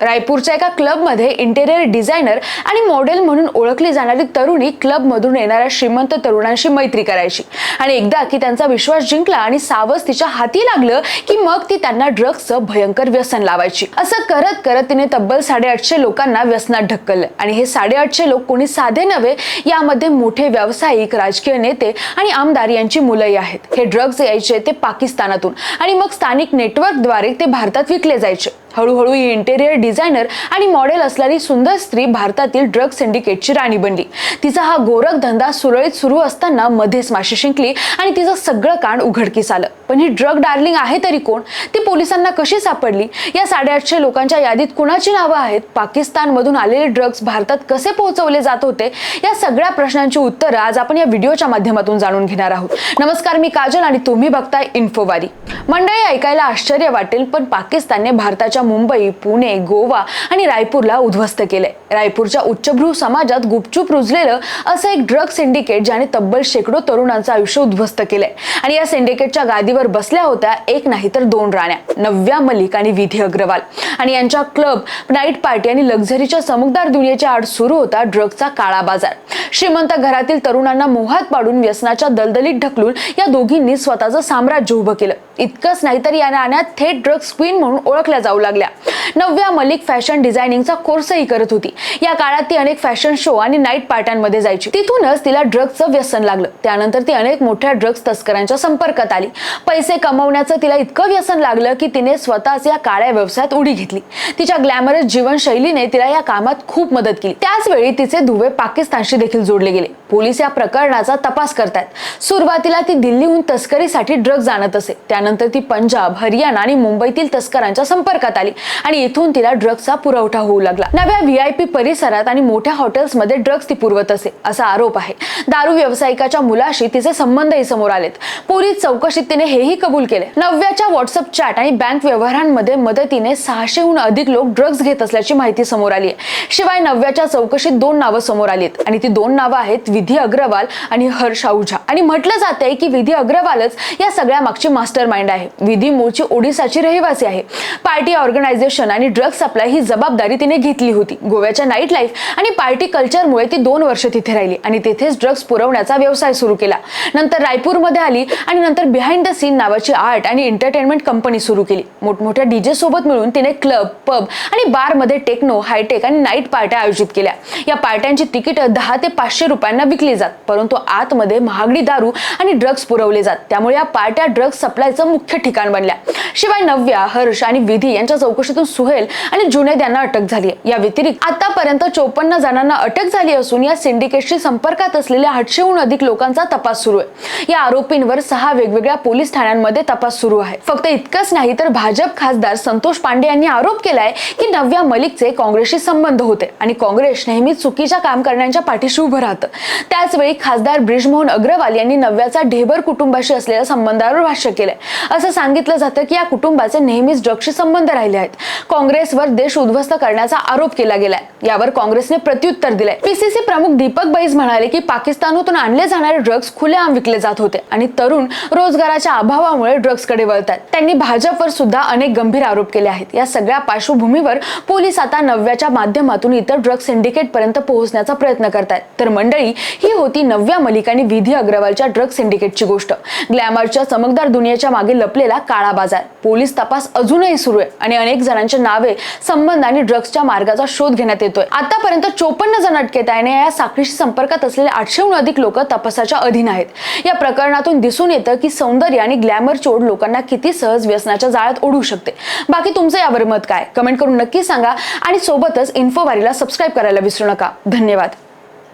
रायपूरच्या एका क्लबमध्ये interior designer आणि मॉडेल म्हणून ओळखली जाणारी तरुणी क्लबमधून येणाऱ्या श्रीमंत तरुणांशी मैत्री करायची. आणि एकदा की त्यांचा विश्वास जिंकला आणि सावज तिच्या हाती लागलं की मग ती त्यांना ड्रग्सचं भयंकर व्यसन लावायची. असं करत करत तिने तब्बल साडेआठशे लोकांना व्यसनात ढकललं. आणि हे साडेआठशे लोक कोणी साधे नव्हे यामध्ये मोठे व्यावसायिक राजकीय नेते आणि आमदार यांची मुलंही आहेत. हे ड्रग्ज यायचे ते पाकिस्तानातून आणि मग स्थानिक नेटवर्कद्वारे ते भारतात विकले जायचे. हळूहळू ही इंटेरियर डिझायनर आणि मॉडेल असलेली सुंदर स्त्री भारतातील ड्रग सिंडिकेटची राणी बनली. तिचा हा गोरख धंदा सुरळीत सुरू असताना मध्येच माशी शिंकली आणि तिचं सगळं कांड उघडकीस आलं. पण ही ड्रग डार्लिंग आहे तरी कोण? ती पोलिसांना कशी सापडली? या साडेआठशे लोकांच्या यादीत कुणाची नावं आहेत? पाकिस्तानमधून आलेले ड्रग्ज भारतात कसे पोहोचवले जात होते? या सगळ्या प्रश्नांची उत्तरं आज आपण या व्हिडिओच्या माध्यमातून जाणून घेणार आहोत. नमस्कार मी काजल आणि तुम्ही बघताय इन्फोवारी मंडळी ऐकायला आश्चर्य वाटेल पण पाकिस्तानने भारताच्या मुंबई पुणे गोवा आणि रायपूरला उद्ध्वस्त केलंय. रायपूरच्या उच्चभ्रू समाजात गुपचूप रुजलेलं असं एक ड्रग सिंडिकेट ज्याने तब्बल शेकडो तरुणांचं आयुष्य उद्ध्वस्त केलंय. आणि या सिंडिकेटच्या गादीवर बसल्या होत्या एक नाही तर दोन राण्या नव्या मलिक आणि विधी अग्रवाल. आणि यांच्या क्लब नाईट पार्टी आणि लक्झरीच्या चमकदार दुनियेच्या आड सुरू होता ड्रगचा काळा बाजार. श्रीमंत घरातील तरुणांना मोहात पाडून व्यसनाच्या दलदलीत ढकलून या दोघींनी स्वतःचं साम्राज्य उभं केलं. इतकंच नाही तर या राण्यात थेट ड्रग्स क्वीन म्हणून ओळखल्या जाऊ लागल्या. Anglia. नव्या मलिक फॅशन डिझायनिंगचा कोर्सही करत होती. या काळात ती अनेक फॅशन शो आणि नाईट पार्ट्यांमध्ये जायची. तिथूनच तिला ड्रग्सचं व्यसन लागलं. त्यानंतर ती अनेक मोठ्या ड्रग्स तस्करांच्या संपर्कात आली. पैसे कमवण्याचं तिला इतकं व्यसन लागलं की तिने स्वतःच या काळ्या व्यवसायात उडी घेतली. तिच्या ग्लॅमरस जीवनशैलीने तिला या कामात खूप मदत केली. त्याच वेळी तिचे दुवे पाकिस्तानशी देखील जोडले गेले. पोलीस या प्रकरणाचा तपास करतायत. सुरुवातीला ती दिल्लीहून तस्करीसाठी ड्रग्ज आणत असे. त्यानंतर ती पंजाब हरियाणा आणि मुंबईतील तस्करांच्या संपर्कात आली आणि इथून तिला ड्रग्जचा पुरवठा होऊ लागला. नव्या व्हीआयपी परिसरात आणि मोठ्या हॉटेल्समध्ये ड्रग्ज ती पुरवत असे असा आरोप आहे. दारू व्यावसायिकाच्या मुलाशी तिचे संबंधही समोर आलेत. पोलीस चौकशीत तिने हेही कबूल केले. नव्याच्या व्हॉट्सअप चॅट आणि बँक व्यवहारांमध्ये मदतीने सहाशेहून अधिक लोक ड्रग्ज घेत असल्याची माहिती समोर आली आहे. शिवाय नव्याच्या चौकशीत दोन नावं समोर आली आहेत आणि ती दोन नावं आहेत विधी अग्रवाल आणि हर्ष आहुजा आणि म्हटलं जातंय की विधी अग्रवालच या सगळ्या मागची मास्टर माइंड आहे. विधी मूळची ओडिसाची रहिवासी आहे. पार्टी ऑर्गनायझेशन आणि ड्रग सप्लाय ही जबाबदारी तिने घेतली होती. गोव्याच्या नाईट लाईफ आणि पार्टी कल्चरमुळे ती दोन वर्ष तिथे राहिली आणि तिथेच ड्रग्ज पुरवण्याचा व्यवसाय सुरू केला. नंतर रायपूरमध्ये आली आणि नंतर बिहाइंड द सीन नावाची आर्ट आणि एंटरटेनमेंट कंपनी सुरू केली. मोठमोठ्या डीजे सोबत मिळून तिने क्लब पब आणि बारमध्ये टेक्नो हायटेक आणि नाईट पार्ट्या आयोजित केल्या. या पार्ट्यांची तिकीटं दहा ते पाचशे रुपयांना विकली जात परंतु आतमध्ये महागडी दारू आणि ड्रग्ज पुरवले जात. त्यामुळे या पार्ट्या ड्रग्ज सप्लायचं मुख्य ठिकाण बनल्या. शिवाय नव्या हर्ष आणि विधी यांच्या चौकशीतून सुहेल आणि जुनेद यांना अटक झाली आहे. या व्यतिरिक्त आतापर्यंत चोपन्न जणांना अटक झाली असून या सिंडिकेटशी संपर्कात असलेल्या आठशेहून अधिक लोकांचा तपास सुरू आहे. या आरोपींवर सहा वेगवेगळ्या पोलीस ठाण्यांमध्ये तपास सुरू आहे. फक्त इतकंच नाही तर भाजप खासदार संतोष पांडे यांनी आरोप केलाय की नव्या मलिकचे काँग्रेसशी संबंध होते आणि काँग्रेस नेहमी चुकीच्या काम करण्याच्या पाठीशी उभं राहतं. त्याचवेळी खासदार ब्रिजमोहन अग्रवाल यांनी नव्याचा ढेबर कुटुंबाशी असलेल्या संबंधावर भाष्य केलंय. असं सांगितलं जातं की या कुटुंबाचे नेहमीच ड्रग्सशी संबंध राहिले आहेत. काँग्रेसवर देश उद्ध्वस्त करण्याचा आरोप केला गेलाय. यावर काँग्रेसने प्रत्युत्तर दिलंय. पीसीसी प्रमुख दीपक बैज म्हणाले की पाकिस्तानहून आणले जाणारे ड्रग्ज खुलेआम विकले जात होते आणि तरुण रोजगाराच्या अभावामुळे ड्रग्जकडे वळतात. त्यांनी भाजपवर सुद्धा अनेक गंभीर आरोप केले आहेत. या सगळ्या पार्श्वभूमीवर पोलीस आता नव्याच्या माध्यमातून इतर ड्रग सिंडिकेट पर्यंत पोहोचण्याचा प्रयत्न करतायत. तर मंडळी ही होती नव्या मलिक आणि विधी अग्रवालच्या ड्रग सिंडिकेटची गोष्ट. ग्लॅमरच्या चमकदार दुनियेच्या मागे लपलेला काळा बाजार. पोलीस तपास अजूनही सुरू आहे आणि अनेक जणांच्या जणांचे नावे संबंध आणि ड्रग्सच्या मार्गाचा शोध घेण्यात येतोय. आतापर्यंत चोपन्न जण अटकेत आहे आणि या साखळीशी संपर्कात असलेले आठशेहून अधिक लोक तपासाच्या अधीन आहेत. या प्रकरणातून दिसून येतं की सौंदर्य आणि ग्लॅमर चोड लोकांना किती सहज व्यसनाच्या जाळ्यात ओढू शकते. बाकी तुमचं यावर मत काय? कमेंट करून नक्की सांगा आणि सोबतच इन्फोवारीला सबस्क्राईब करायला विसरू नका. धन्यवाद.